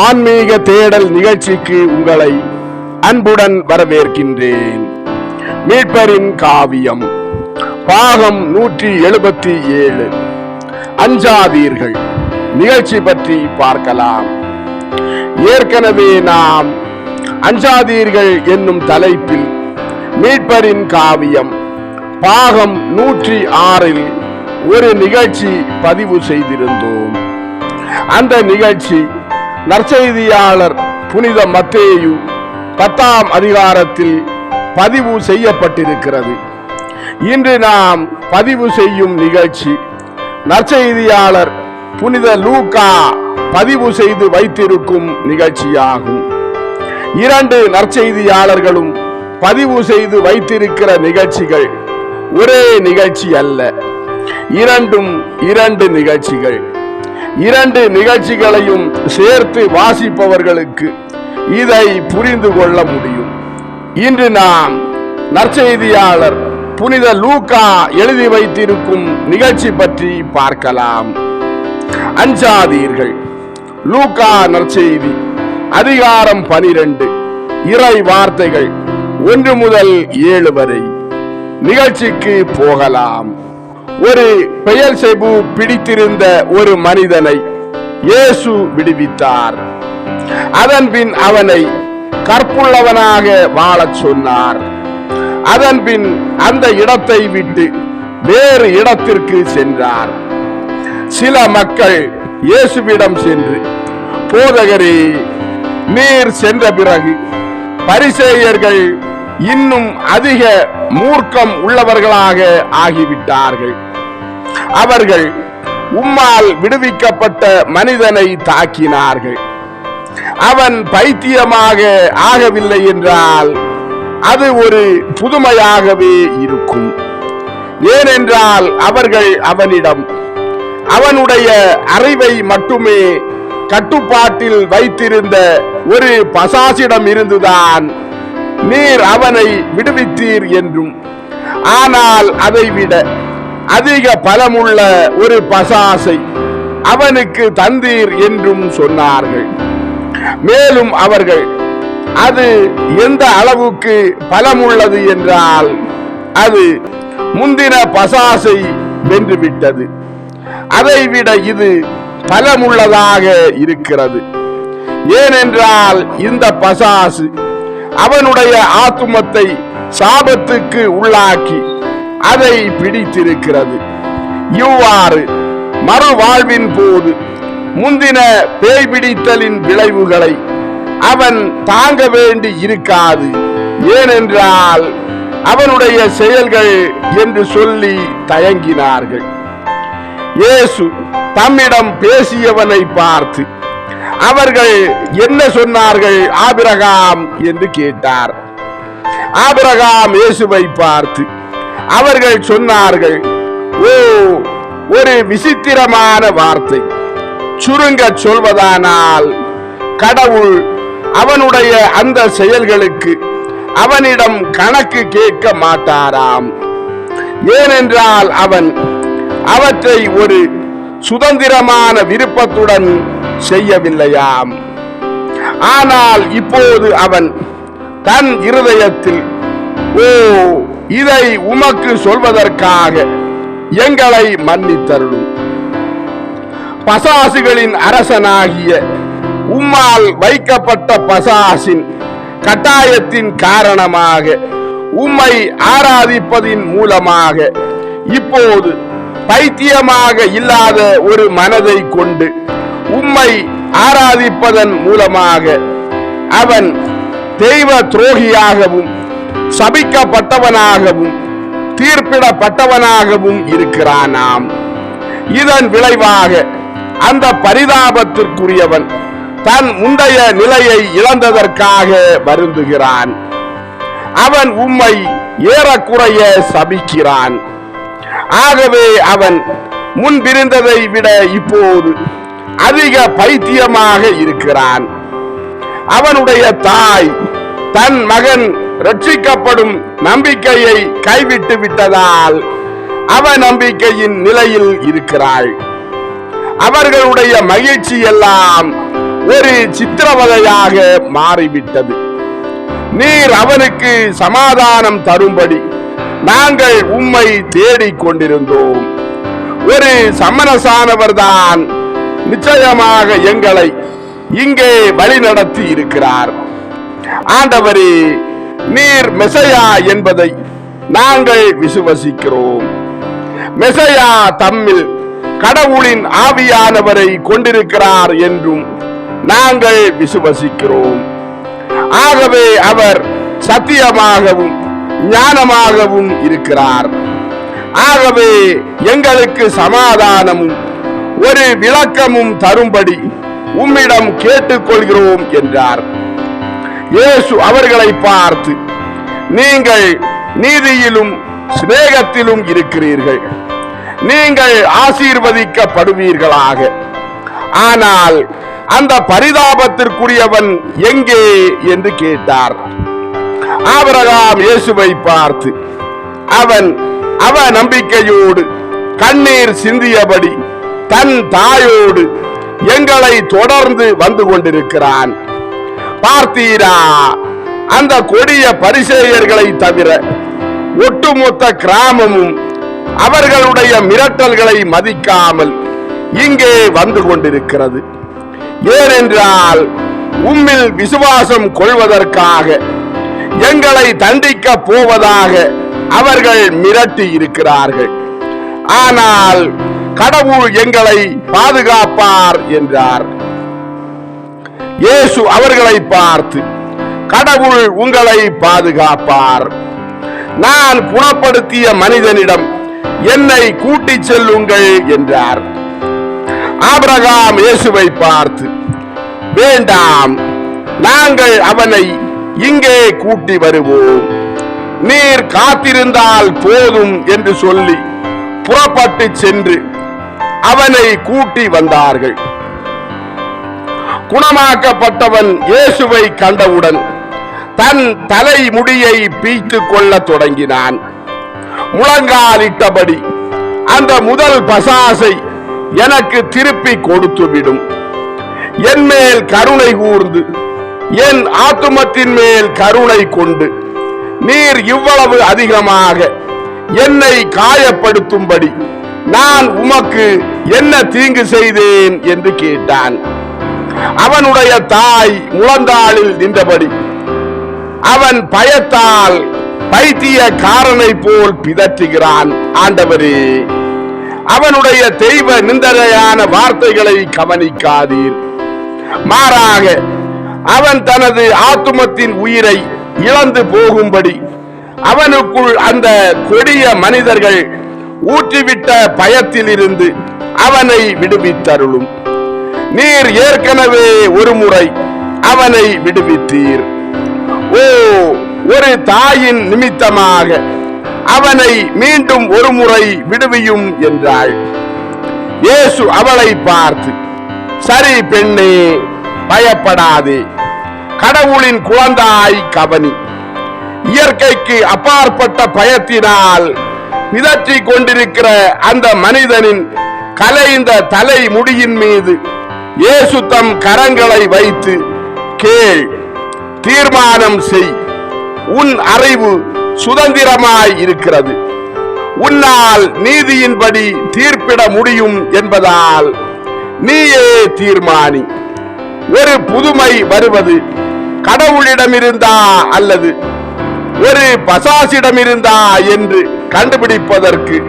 ஆன்மீக தேடல் நிகழ்ச்சிக்கு உங்களை அன்புடன் வரவேற்கின்றேன். மீட்பரின் காவியம் பாகம் நூற்றி எழுபத்தி ஏழு. அஞ்சாதீர்கள் நிகழ்ச்சி பற்றி பார்க்கலாம். ஏற்கனவே நாம் அஞ்சாதீர்கள் என்னும் தலைப்பில் மீட்பரின் காவியம் பாகம் நூற்றி ஆறில் ஒரு நிகழ்ச்சி பதிவு செய்திருந்தோம். அந்த நிகழ்ச்சி நற்செய்தியாளர் புனித மத்தேயு பத்தாம் அதிகாரத்தில் பதிவு செய்யப்பட்டிருக்கிறது. இன்று நாம் பதிவு செய்யும் நிகழ்ச்சி நற்செய்தியாளர் புனித லூகா பதிவு செய்து வைத்திருக்கும் நிகழ்ச்சியாகும். இரண்டு நற்செய்தியாளர்களும் பதிவு செய்து வைத்திருக்கிற நிகழ்ச்சிகள் ஒரே நிகழ்ச்சி அல்ல இரண்டும் இரண்டு நிகழ்ச்சிகள். இரண்டு நிகழ்ச்சிகளையும் சேர்த்து வாசிப்பவர்களுக்கு இதை புரிந்து கொள்ள முடியும். இன்று நாம் நற்செய்தியாளர் புனித லூக்கா எழுதி வைத்திருக்கும் நிகழ்ச்சி பற்றி பார்க்கலாம். அஞ்சாதீர்கள். லூகா நற்செய்தி. அதிகாரம் பனிரெண்டு. இறை வார்த்தைகள். ஒன்று முதல் ஏழு வரை. நிகழ்ச்சிக்கு போகலாம். ஒரு பெயல் செபு பிடித்திருந்த ஒரு மனிதனை இயேசு விடுவித்தார். அதன்பின் அவனை கற்புள்ளவனாக வாழச் சொன்னார். அதன்பின் அந்த இடத்தை விட்டு வேறு இடத்திற்கு சென்றார். சில மக்கள் இயேசுவிடம் சென்று போதகரே நீர் சென்ற பிறகு பரிசேயர்கள் இன்னும் அதிக மூர்க்கம் உள்ளவர்களாக ஆகிவிட்டார்கள். அவர்கள் உம்மால் விடுவிக்கப்பட்ட மனிதனை தாக்கினார்கள். அவன் பைத்தியமாக ஆகவில்லை என்றால் அது ஒரு புதுமையாகவே இருக்கும். ஏனென்றால் அவர்கள் அவனிடம் அவனுடைய அறிவை மட்டுமே கட்டுப்பாட்டில் வைத்திருந்த ஒரு பசாசிடம் இருந்துதான் நீர் அவனை விடுவித்தீர் என்றும். ஆனால் அதைவிட அதிக பலமுள்ள ஒரு பசாசை அவனுக்கு தந்தீர் என்றும் சொன்னார்கள். மேலும் அவர்கள் அது எந்த அளவுக்கு பலமுள்ளது என்றால் அது முந்தின பசாசை வென்றுவிட்டது அதைவிட இது பலமுள்ளதாக இருக்கிறது. ஏனென்றால் இந்த பசாசு அவனுடைய ஆத்துமத்தை சாபத்துக்கு உள்ளாக்கி அதை பிடித்திருக்கிறது. இவ்வாறு மறுவாழ்வின் போது முந்தின பேய் பிடித்தலின் விளைவுகளை அவன் தாங்க வேண்டி இருக்காது. ஏனென்றால் அவனுடைய செயல்கள் என்று சொல்லி தயங்கினார்கள். இயேசு தம்மிடம் பேசியவனை பார்த்து அவர்கள் என்ன சொன்னார்கள் ஆபிரகாம்? என்று கேட்டார். ஆபிரகாம் இயேசுவை பார்த்து அவர்கள் சொன்னார்கள் ஓ ஒரு விசித்திரமான வார்த்தை. சுருங்க சொல்வதானால் கடவுள் அவனுடைய அந்த செயல்களுக்கு அவனிடம் கணக்கு கேட்க மாட்டாராம். ஏனென்றால் அவன் அவற்றை ஒரு சுதந்திரமான விருப்பத்துடன் செய்யவில்லையாம். ஆனால் இப்போது அவன் தன் இருதயத்தில் ஓ இதை உமக்கு சொல்வதற்காக எங்களை மன்னித்தருளும் பசாசுகளின் அரசனாகிய உம்மால் வைக்கப்பட்ட பசாசின் கட்டாயத்தின் காரணமாக உம்மை ஆராதிப்பதின் மூலமாக இப்போது பைத்தியமாக இல்லாத ஒரு மனதை கொண்டு உம்மை ஆராதிப்பதன் மூலமாக அவன் தெய்வ துரோகியாகவும் சபிக்கப்பட்டவனாகவும் தீர்ப்பிடப்பட்டவனாகவும் இருக்கிறானாம். இதன் விளைவாக அந்த பரிதாபத்திற்குரியவன் தன் முந்தைய நிலையை இழந்ததற்காக வருந்துகிறான். அவன் உம்மை ஏறக்குறைய சபிக்கிறான். ஆகவே அவன் முன்பிருந்ததை விட இப்போது அதிக பைத்தியமாக இருக்கிறான். அவனுடைய தாய் தன் மகன் ரட்சிக்கப்படும் நம்பிக்கையை கைவிட்டு விட்டதால் அவ நம்பிக்கையின் நிலையில் இருக்கிறாள். அவர்களுடைய மகிழ்ச்சி எல்லாம் ஒரு சித்திரவதையாக மாறிவிட்டது. நீர் அவனுக்கு சமாதானம் தரும்படி நாங்கள் உம்மை தேடிக் கொண்டிருந்தோம். ஒரு சமரசானவர்தான் நிச்சயமாக எங்களை இங்கே வழிநடத்தி இருக்கிறார். ஆண்டவரே நீர் மெசையா என்பதை நாங்கள் விசுவசிக்கிறோம். மெசையா தம்மில் கடவுளின் ஆவியானவரை கொண்டிருக்கிறார் என்றும் நாங்கள் விசுவசிக்கிறோம். ஆகவே அவர் சத்தியமாகவும் ஞானமாகவும் இருக்கிறார். ஆகவே எங்களுக்கு சமாதானமும் ஒரு விளக்கமும் தரும்படி உம்மிடம் கேட்டுக்கொள்கிறோம் என்றார். இயேசு அவர்களை பார்த்து நீங்கள் நீதியிலும் சிநேகத்திலும் இருக்கிறீர்கள். நீங்கள் ஆசீர்வதிக்கப்படுவீர்களாக. ஆனால் அந்த பரிதாபத்திற்குரியவன் எங்கே? என்று கேட்டார். ஆபரகாம் இயேசுவை பார்த்து அவன் அவ நம்பிக்கையோடு கண்ணீர் சிந்தியபடி தன் தாயோடு எங்களை தொடர்ந்து வந்து கொண்டிருக்கிறான். பார்த்தீரா? அந்த கொடிய பரிசேயர்களை தவிர ஒட்டுமொத்த கிராமமும் அவர்களுடைய மிரட்டல்களை மதிக்காமல் இங்கே வந்து கொண்டிருக்கிறது. ஏனென்றால் உம்மில் விசுவாசம் கொள்வதற்காக எங்களை தண்டிக்க போவதாக அவர்கள் மிரட்டி இருக்கிறார்கள். ஆனால் கடவுள் எங்களை பாதுகாப்பார் என்றார். இயேசு அவர்களை பார்த்து கடவுள் உங்களை பாதுகாப்பார். நான் குணப்படுத்திய மனிதனிடம் என்னை கூட்டிச் செல்லுங்கள் என்றார். ஆபிரகாம் இயேசுவை பார்த்து வேண்டாம் நாங்கள் அவனை இங்கே கூட்டி வருவோம். நீர் காத்திருந்தால் போதும் என்று சொல்லி புறப்பட்டு சென்று அவனை கூட்டி வந்தார்கள். குணமாக்கப்பட்டவன் இயேசுவை கண்டவுடன் தன் தலை முடியை பீய்த்து கொள்ள தொடங்கினான். முழங்காலிட்டபடி அந்த முதல் பசாசை எனக்கு திருப்பி கொடுத்துவிடும். என் மேல் கருணை கூர்ந்து என் ஆத்துமத்தின் மேல் கருணை கொண்டு நீர் இவ்வளவு அதிகமாக என்னை காயப்படுத்தும்படி நான் உமக்கு என்ன தீங்கு செய்தேன் என்று கேட்டான். அவனுடைய தாய் முழந்தாளில் நின்றபடி அவன் பயத்தால் பைத்தியக்காரனை போல் பிதற்றுகிறான். ஆண்டவரே அவனுடைய தெய்வ நிந்தனையான வார்த்தைகளை கவனிக்காதீர். மாறாக அவன் தனது ஆத்துமத்தின் உயிரை இழந்து போகும்படி அவனுக்குள் அந்த கொடிய மனிதர்கள் ஊற்றிவிட்ட பயத்திலிருந்து அவனை விடுவித்தருளும். நீர் ஏற்கனவே ஒரு முறை அவனை விடுவித்தீர். ஓ ஒரு தாயின் நிமித்தமாக அவனை மீண்டும் ஒரு முறை விடுவியும் என்றாள். இயேசு அவளை பார்த்து சரி பெண்ணே பயப்படாதே. கடவுளின் குழந்தாய் கவனி. இயற்கைக்கு அப்பாற்பட்ட பயத்தினால் மிதற்றிக் கொண்டிருக்கிற அந்த மனிதனின் கலைந்த தலை முடியின் மீது இயேசு தம் கரங்களை வைத்து கேள் தீர்மானம் செய். உன் அறிவு சுதந்திரமாய் இருக்கிறது. உன்னால் நீதியின்படி தீர்ப்பிட முடியும் என்பதால் நீயே தீர்மானி. ஒரு புதுமை வருவது கடவுளிடமிருந்தா அல்லது ஒரு பசாசிடமிருந்தா என்று கண்டுபிடிப்பதற்கு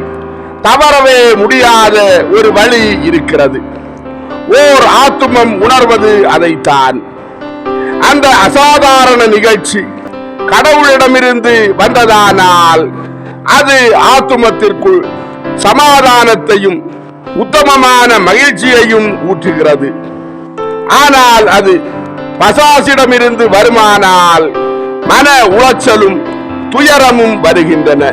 தவறவே முடியாத ஒரு வழி இருக்கிறது. ஓர் ஆத்துமம் உணர்வது அதைத்தான். அந்த அசாதாரண நிகழ்ச்சி கடவுளிடமிருந்து வந்ததானால் அது ஆத்துமத்திற்குள் சமாதானத்தையும் உத்தமமான மகிழ்ச்சியையும் ஊற்றுகிறது ஆனால் அது பசாசிடமிருந்து வருமானால் மன உளைச்சலும் துயரமும் வருகின்றன.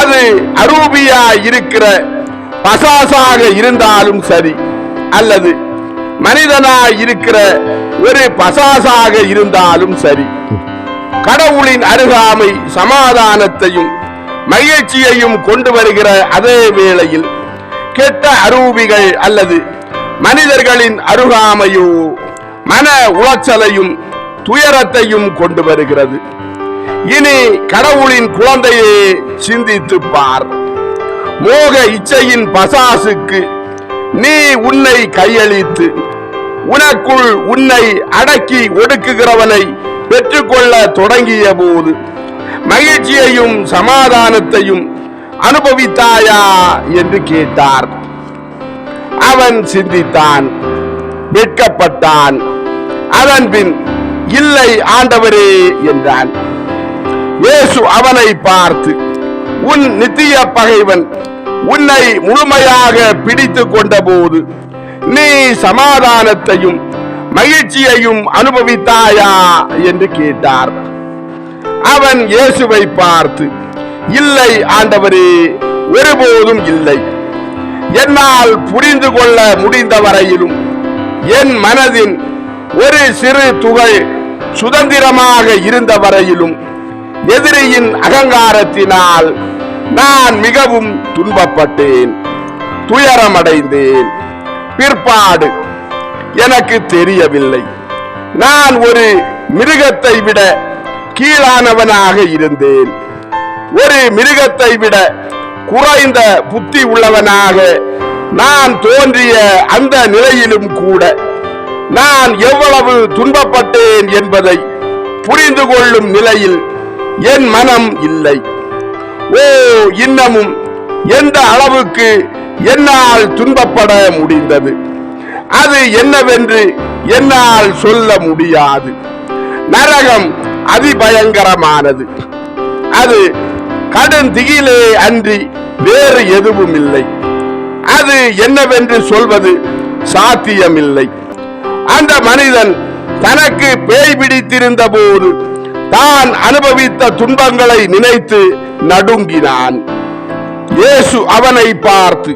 அது அரூபியா இருக்கிற பசாசாக இருந்தாலும் சரி. அல்லது மனிதனாய் இருக்கிற ஒரு பசாசாக இருந்தாலும் சரி கடவுளின் அருகாமை சமாதானத்தையும் மகிழ்ச்சியையும் கொண்டு வருகிற அதே வேளையில் கெட்ட அரூபிகள் அல்லது மனிதர்களின் அருகாமையோ மன உளைச்சலையும் துயரத்தையும் கொண்டு வருகிறது. இனி கடவுளின் குழந்தையே சிந்தித்து பார். மோக இச்சையின் பசாசுக்கு நீ உன்னை கையளித்து உனக்குள் உன்னை அடக்கி ஒடுக்குகிறவனை பெற்றுக்கொள்ள தொடங்கிய போது மகிழ்ச்சியையும் சமாதானத்தையும் அனுபவித்தாயா என்று கேட்டார். அவன் சிந்தித்தான் வெட்கப்பட்டான். அதன் பின் இல்லை ஆண்டவரே என்றான். இயேசு அவனை பார்த்து உன் நித்திய பகைவன் உன்னை முழுமையாக பிடித்துக் கொண்டபோது நீ சமாதானத்தையும் மகிழ்ச்சியையும் அனுபவித்தாயா என்று கேட்டார். அவன் இயேசுவை பார்த்து இல்லை ஆண்டவரே ஒருபோதும் இல்லை. என்னால் புரிந்து கொள்ள முடிந்த வரையிலும் என் மனதின் ஒரு சிறு துகள் சுதந்திரமாக இருந்த வரையிலும் எதிரியின் அகங்காரத்தினால் நான் மிகவும் துன்பப்பட்டேன் துயரமடைந்தேன். பிற்பாடு எனக்கு தெரியவில்லை. நான் ஒரு மிருகத்தை விட கீழானவனாக இருந்தேன். ஒரு மிருகத்தை விட குறைந்த புத்தி உள்ளவனாக நான் தோன்றிய அந்த நிலையிலும் கூட நான் எவ்வளவு துன்பப்பட்டேன் என்பதை புரிந்து கொள்ளும் நிலையில் என் மனம் இல்லை. ஓ இன்னமும் எந்த அளவுக்கு என்னால் துன்பப்பட முடிந்தது? அது என்னவென்று என்னால் சொல்ல முடியாது. நரகம் அதிபயங்கரமானது. அது கடும் திகிலே அன்றி வேறு எதுவும் இல்லை அது என்னவென்று சொல்வது சாத்தியமில்லை. அந்த மனிதன் தனக்கு பேய் பிடித்திருந்த போது தான் அனுபவித்த துன்பங்களை நினைத்து நடுங்கினான். இயேசு அவனை பார்த்து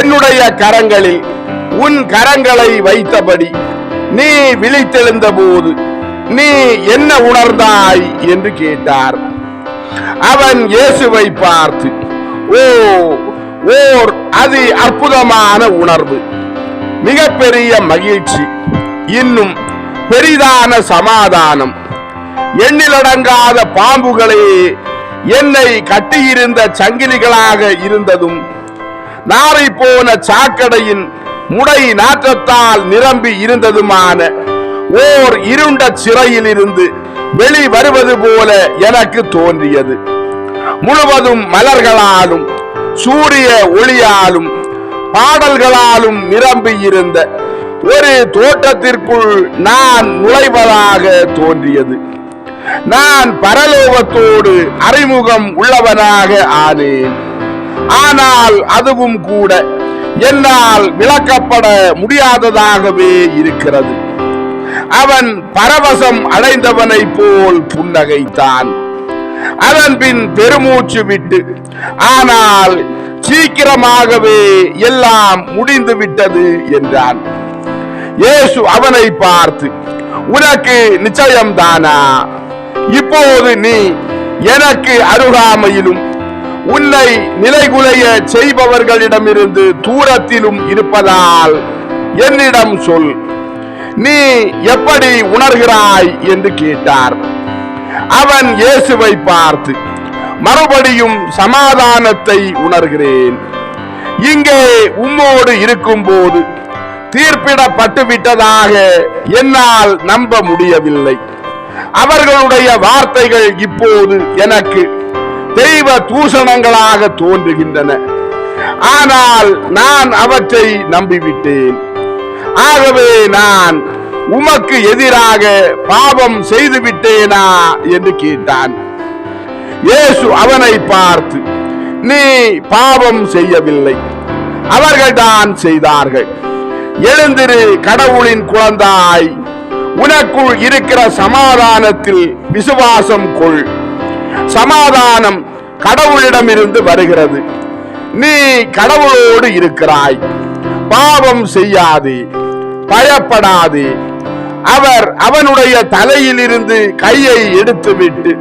என்னுடைய கரங்களில் உன் கரங்களை வைத்தபடி நீ விழித்தெழுந்த போது நீ என்ன உணர்ந்தாய்? என்று கேட்டார். அவன் இயேசுவை பார்த்து ஓ ஓர் அது அற்புதமான உணர்வு மிகப்பெரிய மகிழ்ச்சி இன்னும் பெரிதான சமாதானம் எண்ணிலடங்காத பாம்புகளே என்னை கட்டியிருந்த சங்கிலிகளாக இருந்ததும் நாரை போன சாக்கடையின் முடை நாற்றத்தால் நிரம்பி இருந்ததுமான ஓர் இருண்ட சிறையில் இருந்து வெளி வருவது போல எனக்கு தோன்றியது. முழுவதும் மலர்களாலும் சூரிய ஒளியாலும் பாடல்களாலும் நிரம்பி இருந்த ஒரு தோட்டத்திற்குள் நான் நுழைவதாக தோன்றியது. நான் பரலோகத்தோடு அறிமுகம் உள்ளவனாக ஆனேன். ஆனால் அதுவும் கூட என்னால் விளக்கப்பட முடியாததாகவே இருக்கிறது. அவன் பரவசம் அடைந்தவனை போல் புன்னகைத்தான். அதன் பின் பெருமூச்சு விட்டு ஆனால் சீக்கிரமாகவே எல்லாம் முடிந்து விட்டது என்றான். இயேசு அவனை பார்த்து உனக்கு நிச்சயம்தானா? இப்போது நீ எனக்கு அருகாமையிலும் உன்னை நிலைகுலைய செய்பவர்களிடமிருந்து தூரத்திலும் இருப்பதால் என்னிடம் சொல். நீ எப்படி உணர்கிறாய் என்று கேட்டார். அவன் இயேசுவை பார்த்து மறுபடியும் சமாதானத்தை உணர்கிறேன். இங்கே உம்மோடு இருக்கும்போது தீர்ப்பிடப்பட்டு விட்டதாக என்னால் நம்ப முடியவில்லை. அவர்களுடைய வார்த்தைகள் இப்போது எனக்கு தெய்வ தூஷணங்களாக தோன்றுகின்றன. ஆனால் நான் அவற்றை நம்பிவிட்டேன். ஆகவே நான் உமக்கு எதிராக பாவம் செய்து விட்டேனா என்று கேட்டான். இயேசு அவனை பார்த்து நீ பாவம் செய்யவில்லை. அவர்கள்தான் செய்தார்கள். எழுந்திரு கடவுளின் குழந்தாய் உனக்குள் இருக்கிற சமாதானத்தில் விசுவாசம் கொள். சமாதானம் கடவுளிடமிருந்து வருகிறது. நீ கடவுளோடு இருக்கிறாய். பாவம் செய்யாது. பயப்படாது. அவர் அவனுடைய தலையிலிருந்து கையை எடுத்துவிட்டு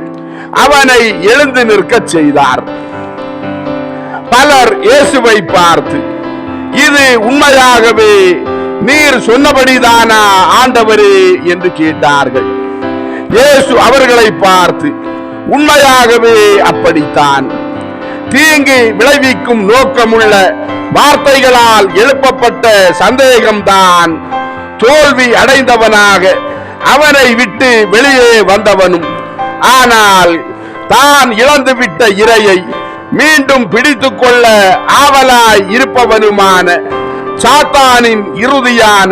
அவனை எழுந்து நிற்கச் செய்தார். பலர் இயேசுவை பார்த்து இது உண்மையாகவே நீர் சொன்னபடிதானா ஆண்டவரே என்று கேட்டார்கள். இயேசு அவர்களை பார்த்து உண்மையாகவே அப்படித்தான். தீங்கு விளைவிக்கும் நோக்கமுள்ள வார்த்தைகளால் எழுப்பப்பட்ட சந்தேகம்தான். தோல்வி அடைந்தவனாக அவனை விட்டு வெளியே வந்தவனும் ஆனால் தான் இழந்துவிட்ட இரையை மீண்டும் பிடித்துக்கொள்ள கொள்ள ஆவலாய் இருப்பவனுமான சாத்தானின் இறுதியான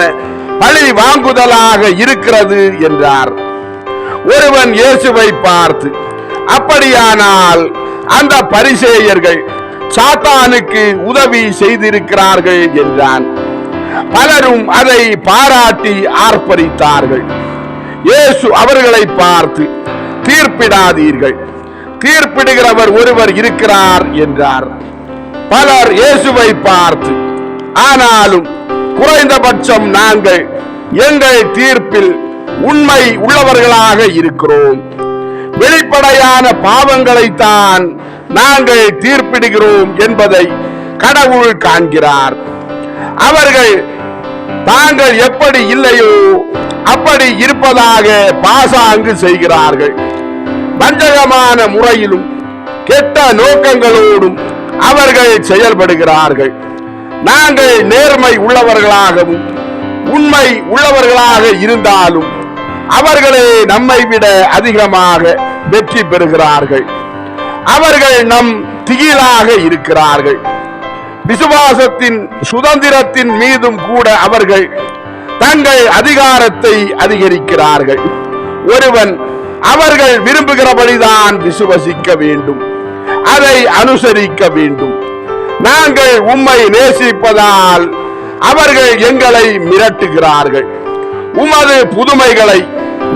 பழி வாங்குதலாக இருக்கிறது என்றார். ஒருவன் இயேசுவை பார்த்து அப்படியானால் அந்த பரிசேயர்கள் சாத்தானுக்கு உதவி செய்திருக்கிறார்கள் என்றான். பலரும் அதை பாராட்டி ஆர்ப்பரித்தார்கள். இயேசு அவர்களை பார்த்து தீர்ப்பிடாதீர்கள். தீர்ப்பிடுகிறவர் ஒருவர் இருக்கிறார் என்றார். பலர் இயேசுவை பார்த்து ஆனாலும் குறைந்தபட்சம் நாங்கள் எங்கள் தீர்ப்பில் உண்மை உள்ளவர்களாக இருக்கிறோம். வெளிப்படையான பாவங்களைத்தான் நாங்கள் தீர்ப்பிடுகிறோம் என்பதை கடவுள் காண்கிறார். அவர்கள் தாங்கள் எப்படி இல்லையோ அப்படி இருப்பதாக பாசாங்கு செய்கிறார்கள். வஞ்சகமான முறையிலும் கெட்ட நோக்கங்களோடும் அவர்கள் செயல்படுகிறார்கள். நாங்கள் நேர்மை உள்ளவர்களாகவும் உண்மை உள்ளவர்களாக இருந்தாலும் அவர்களே நம்மை விட அதிகமாக வெற்றி பெறுகிறார்கள். அவர்கள் நம் திகிலாக இருக்கிறார்கள். விசுவாசத்தின் சுதந்திரத்தின் மீதும் கூட அவர்கள் தங்கள் அதிகாரத்தை அதிகரிக்கிறார்கள். ஒருவன் அவர்கள் விரும்புகிறபடிதான் விசுவசிக்க வேண்டும். அதை அனுசரிக்க வேண்டும். நாங்கள் உம்மை நேசிப்பதால் அவர்கள் எங்களை மிரட்டுகிறார்கள். உமது புதுமைகளை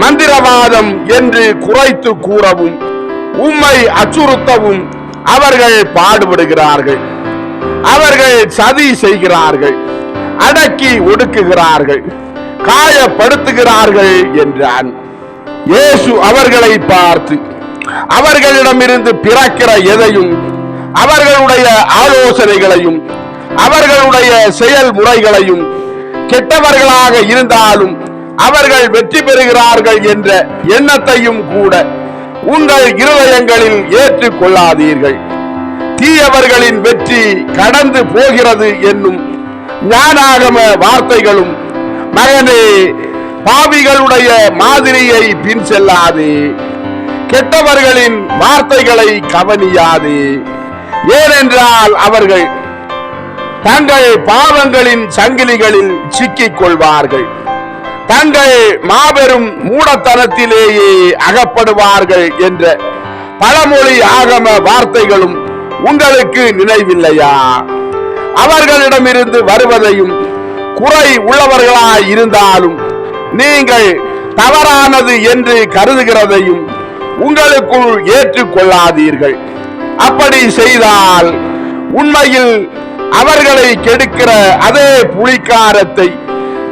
மந்திரவாதம் என்று குறைத்து கூறவும் உம்மை அச்சுறுத்தவும் அவர்கள் பாடுபடுகிறார்கள். அவர்கள் சதி செய்கிறார்கள் அடக்கி ஒடுக்குகிறார்கள் காயப்படுத்துகிறார்கள் என்றான். இயேசு அவர்களை பார்த்து அவர்களிடமிருந்து பிறக்கிற எதையும் அவர்களுடைய ஆலோசனைகளையும் அவர்களுடைய செயல்முறைகளையும் கெட்டவர்களாக இருந்தாலும் அவர்கள் வெற்றி பெறுகிறார்கள் என்ற எண்ணத்தையும் கூட உங்கள் இருதயங்களில் ஏற்றுக் கொள்ளாதீர்கள் தீயவர்களின் வெற்றி கடந்து போகிறது என்னும் ஞானாகம வார்த்தைகளும் மகனே பாவிகளுடைய மாதிரியை பின் செல்லாதே. கெட்டவர்களின் வார்த்தைகளை கவனியாதே. ஏனென்றால் அவர்கள் தங்கள் பாவங்களின் சங்கிலிகளில் சிக்கிக் கொள்வார்கள் தங்கள் மாபெரும் மூடத்தனத்திலேயே அகப்படுவார்கள் என்ற பழமொழி ஆகம வார்த்தைகளும் உங்களுக்கு நினைவில்லையா? அவர்களிடமிருந்து வருவதையும் குறை உள்ளவர்களாய் இருந்தாலும் நீங்கள் தவறானது என்று கருதுகிறதையும் உங்களுக்குள் ஏற்றுக்கொள்ளாதீர்கள். அப்படி செய்தால் உண்மையில் அவர்களை கெடுக்கிற அதே புலிக்காரத்தை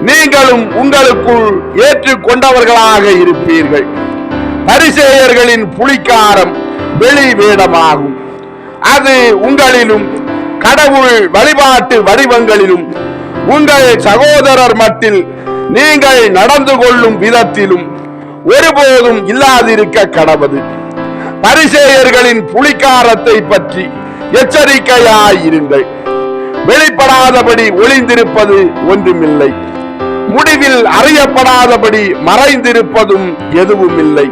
நீங்களும் உங்களுக்குள் ஏற்றுக்கொண்டவர்களாக இருப்பீர்கள். பரிசேயர்களின் புலிக்காரம் வெளி வேடமாகும். அது உங்களிலும் கடவுள் வழிபாட்டு வடிவங்களிலும் உங்கள் சகோதரர் மட்டில் நீங்கள் நடந்து கொள்ளும் விதத்திலும் ஒருபோதும் இல்லாதிருக்க கடவுள் பரிசேயர்களின் புலிகாரத்தை பற்றி எச்சரிக்கையாயிருங்கள். வெளிப்படாதபடி ஒளிந்திருப்பது ஒன்றுமில்லை. முடிவில் அறியப்படாதபடி மறைந்திருப்பதும் எதுவும் இல்லை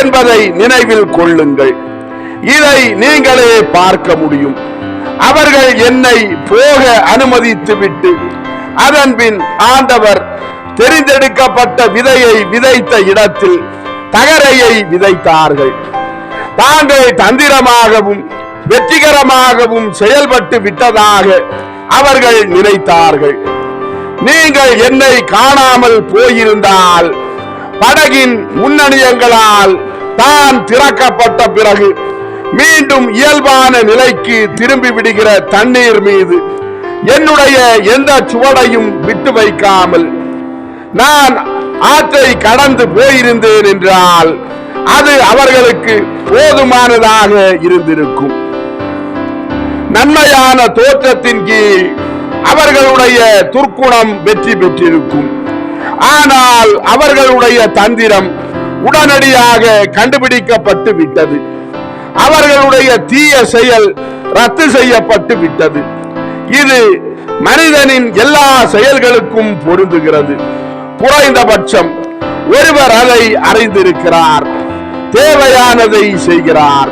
என்பதை நினைவில் கொள்ளுங்கள். இதை நீங்களே பார்க்க முடியும். அவர்கள் என்னை போக அனுமதித்து விட்டு அதன்பின் ஆண்டவர் தெரிந்தெடுக்கப்பட்ட விதையை விதைத்த இடத்தில் தகரையை விதைத்தார்கள். தாங்கள் தந்திரமாகவும் வெற்றிகரமாகவும் செயல்பட்டு விட்டதாக அவர்கள் நினைத்தார்கள். நீங்கள் என்னை காணாமல் போயிருந்தால் படகின் முன்னணியங்களால் தான் திறக்கப்பட்ட பிறகு மீண்டும் இயல்பான நிலைக்கு திரும்பி விடுகிற தண்ணீர் மீது என்னுடைய எந்த சுவடையும் விட்டு வைக்காமல் நான் ஆற்றை கடந்து போயிருந்தேன் என்றால் அது அவர்களுக்கு போதுமானதாக இருந்திருக்கும். நன்மையான தோற்றத்தின் கீழ் அவர்களுடைய துர்க்குணம் வெற்றி பெற்றிருக்கும். ஆனால் அவர்களுடைய தந்திரம் உடனடியாக கண்டுபிடிக்கப்பட்டு விட்டது. அவர்களுடைய தீய செயல் ரத்து செய்யப்பட்டு விட்டது. இது மனிதனின் எல்லா செயல்களுக்கும் பொருந்துகிறது. குறைந்தபட்சம் ஒருவர் அதை அறிந்திருக்கிறார். தேவையானதை செய்கிறார்.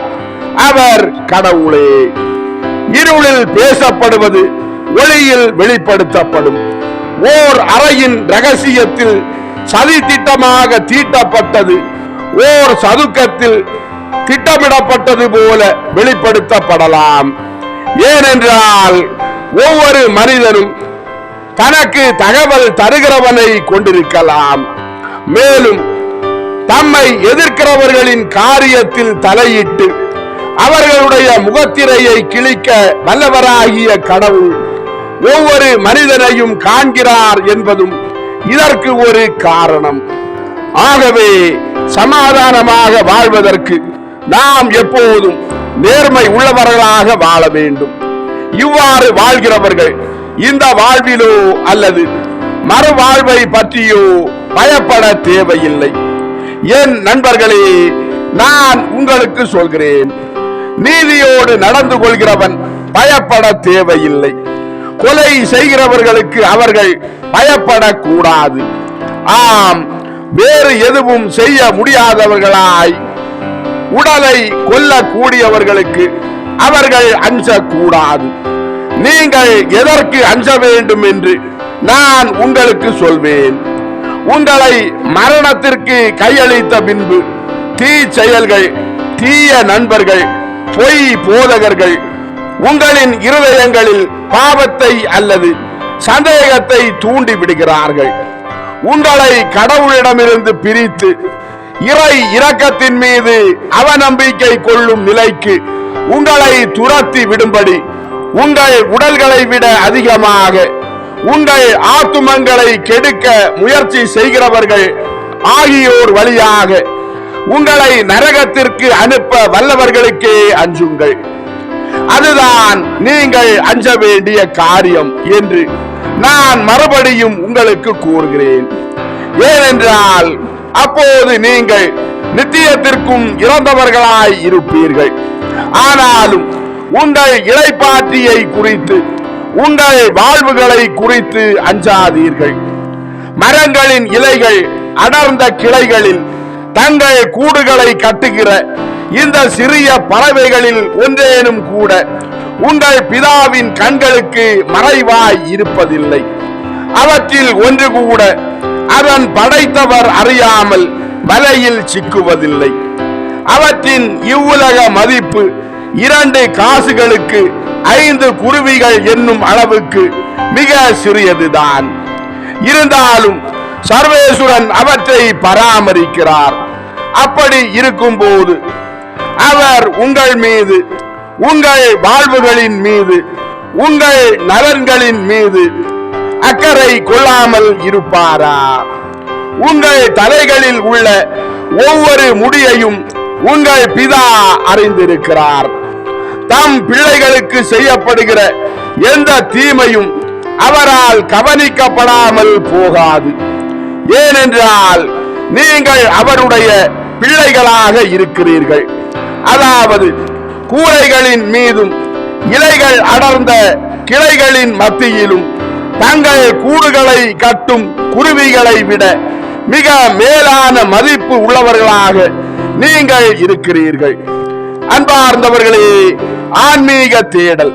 அவர் கடவுளே. இருளில் பேசப்படுவது ஒளியில் வெளிப்படுத்தப்படும். ஓர் அறையின் ரகசியத்தில் சதி திட்டமாக தீட்டப்பட்டது. ஓர் சதுக்கத்தில் திட்டமிடப்பட்டது போல வெளிப்படுத்தப்படலாம். ஏனென்றால் ஒவ்வொரு மனிதனும் தனக்கு தகவல் தருகிறவனை கொண்டிருக்கலாம். மேலும் தம்மை எதிர்க்கிறவர்களின் காரியத்தில் தலையிட்டு அவர்களுடைய முகத்திரையை கிழிக்க வல்லவராகிய கடவுள் ஒவ்வொரு மனிதனையும் காண்கிறார் என்பதும் இதற்கு ஒரு காரணம். ஆகவே சமாதானமாக வாழ்வதற்கு நாம் எப்போதும் நேர்மை உள்ளவர்களாக வாழ வேண்டும். இவ்வாறு வாழ்கிறவர்கள் இந்த வாழ்விலோ அல்லது மறுவாழ்வை பற்றியோ பயப்பட தேவையில்லை. என் நண்பர்களே நான் உங்களுக்கு சொல்கிறேன். நீதியோடு நடந்து கொள்கிறவன் பயப்பட தேவையில்லை. கொலை செய்கிறவர்களுக்கு அவர்கள் பயப்படக்கூடாது. ஆம் வேறு எதுவும் செய்ய முடியாதவர்களாய் உடலை கொல்லக்கூடியவர்களுக்கு அவர்கள் அஞ்சக்கூடாது. நீங்கள் எதற்கு அஞ்ச வேண்டும் என்று நான் உங்களுக்கு சொல்வேன். உங்களை மரணத்திற்கு கையளித்த பின்பு தீ செயல்கள் தீய நண்பர்கள் பொய் போதகர்கள் உங்களின் இருதயங்களில் பாவத்தை அல்லது சந்தேகத்தை தூண்டி விடுகிறார்கள். உங்களை கடவுளிடமிருந்து பிரித்து இறை இரக்கத்தின் மீது அவநம்பிக்கை கொள்ளும் நிலைக்கு உங்களை துரத்தி விடும்படி உங்கள் உடல்களை விட அதிகமாக உங்கள் ஆத்துமங்களை கெடுக்க முயற்சி செய்கிறவர்கள் ஆகியோர் வழியாக உங்களை நரகத்திற்கு அனுப்ப வல்லவர்களுக்கே அஞ்சுங்கள். அதுதான் நீங்கள் அஞ்ச வேண்டிய காரியம் என்று நான் மறுபடியும் உங்களுக்கு கூறுகிறேன். ஏனென்றால் அப்போது நீங்கள் நித்தியத்திற்கும் இறந்தவர்களாய் இருப்பீர்கள். ஆனாலும் உங்கள் இளைப்பாற்றியை குறித்து உங்கள் வாழ்வுகளை குறித்து அஞ்சாதீர்கள். மரங்களின் இலைகள் அடர்ந்த கிளைகளில் தங்கள் கூடுகளை கட்டுகிற இந்த சிறிய பறவைகளில் ஒன்றேனும் கூட உங்கள் பிதாவின் கண்களுக்கு மறைவாய் இருப்பதில்லை. அவற்றில் ஒன்று கூட அவன் படைத்தவர் அறியாமல் வலையில் சிக்குவதில்லை. அவற்றின் இவ்வுலக மதிப்பு இரண்டு காசுகளுக்கு ஐந்து குருவிகள் என்னும் அளவுக்கு மிக சிறியதுதான். இருந்தாலும் சர்வேசுரன் அவற்றை பராமரிக்கிறார். அப்படி இருக்கும் போது அவர் உங்கள் மீது உங்கள் வாழ்வுகளின் மீது உங்கள் நலன்களின் மீது அக்கறை கொள்ளாமல் இருப்பாரா? உங்கள் தலைகளில் உள்ள ஒவ்வொரு முடியையும் உங்கள் பிதா அறிந்திருக்கிறார். தம் பிள்ளைகளுக்கு செய்யப்படுகிற எந்த தீமையும் அவரால் கவனிக்கப்படாமல் போகாது. ஏனென்றால் நீங்கள் அவருடைய பிள்ளைகளாக இருக்கிறீர்கள். அதாவது கூரைகளின் மீதும் இலைகள் அடர்ந்த கிளைகளின் மத்தியிலும் தங்கள் கூடுகளை கட்டும் குருவிகளை விட மிக மேலான மதிப்பு உள்ளவர்களாக நீங்கள் இருக்கிறீர்கள். அன்பார்ந்தவர்களே ஆன்மீக தேடல்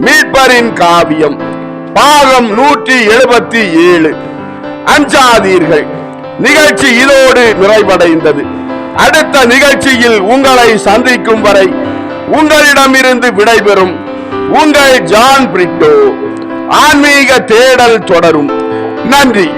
மீட்பரின் காவியம் பாகம் நூற்றி எழுபத்தி ஏழு. அஞ்சாதீர்கள் நிகழ்ச்சி இதோடு நிறைவடைந்தது. அடுத்த நிகழ்ச்சியில் உங்களை சந்திக்கும் வரை உங்களிடமிருந்து விடைபெறும் உங்கள் ஜான் பிரிட்டோ. ஆன்மீக தேடல் தொடரும். நன்றி.